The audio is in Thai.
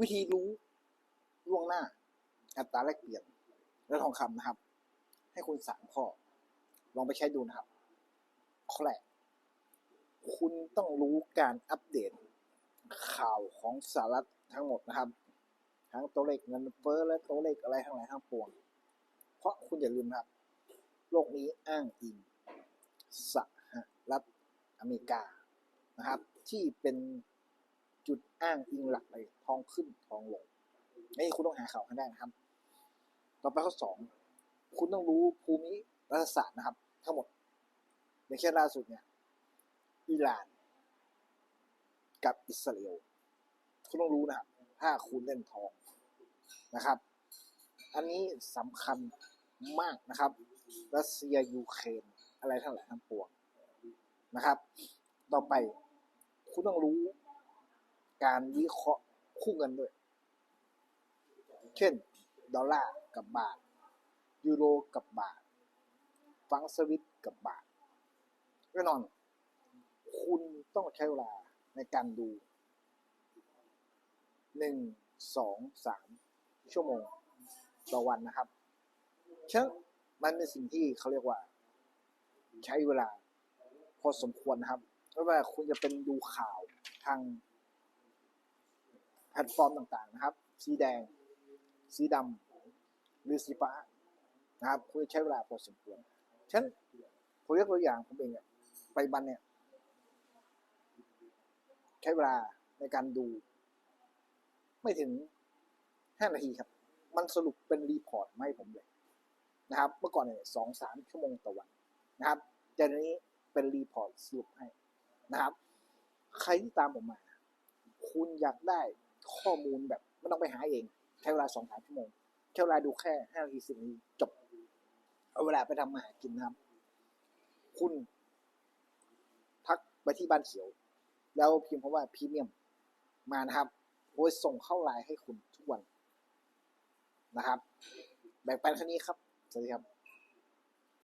วิธีรู้ล่วงหน้า อัตราแลกเปลี่ยนและทองคำนะครับ ให้คุณสามข้อ ลองไปใช้ดูนะครับข้อแรกคุณต้องรู้การอัปเดตข่าวของสหรัฐทั้งหมดนะครับ ทั้งตัวเลขเงินเฟ้อและตัวเลขอะไรทั้งหลายทั้งปวง เพราะคุณอย่าลืมนะครับ โลกนี้อ้างอิงสหรัฐอเมริกานะครับ ที่เป็น จุดอ้างอิงหลักเลยทองขึ้นทองลงนี่คุณต้องหาข่าวให้ได้นะครับ ต่อไปข้อสองคุณต้องรู้ภูมิรัฐศาสตร์นะครับ ทั้งหมดอย่างเช่นล่าสุดเนี่ยอิหร่าน กับอิสราเอลคุณต้องรู้นะครับถ้าคุณเล่นทองนะครับ อันนี้สำคัญมากนะครับ รัสเซียยูเครนอะไรทั้งหลายทั้งปวงนะครับ ต่อไปคุณต้องรู้ การวิเคราะห์คู่เงินด้วย เช่น ดอลลาร์กับบาท ยูโรกับบาท ฟังสวิตกับบาทแน่นอน คุณต้องใช้เวลาในการดูหนึ่งสองสามชั่วโมงต่อวันนะครับฉะนั้นมันเป็นสิ่งที่เขาเรียกว่า ใช้เวลาพอสมควรนะครับไม่ว่าคุณจะเป็นดูข่าวทาง พลตฟอร์มต่างๆนะครับ สีแดง สีดำหรือสีฟ้านะครับคุณจะใช้เวลาพอสมควรฉะนั้นผมยกตัวอย่างผมเองเนี่ยไปบันเนี่ย ใช้เวลาในการดู ไม่ถึงห้านาทีครับ มันสรุปเป็นรีพอร์ตมาให้ผมเลยนะครับ เมื่อก่อนเนี่ยสองสามชั่วโมงต่อวันนะครับแต่ทีนี้เป็นรีพอร์ตสรุปให้นะครับ ใครที่ตามผมมา คุณอยากได้ ข้อมูลแบบไม่ต้องไปหาเอง ใช้เวลาสองสามชั่วโมงใช้เวลาดูแค่ห้านาทีสิบนาทีจบ เอาเวลาไปทำมาหากินนะครับ คุณทักไปที่บ้านเขียว แล้วพิมพ์คำว่าพรีเมียมมานะครับโอ้ยส่งเข้าไลน์ให้คุณทุกวันนะครับ แบ่งปันแค่นี้ครับ สวัสดีครับ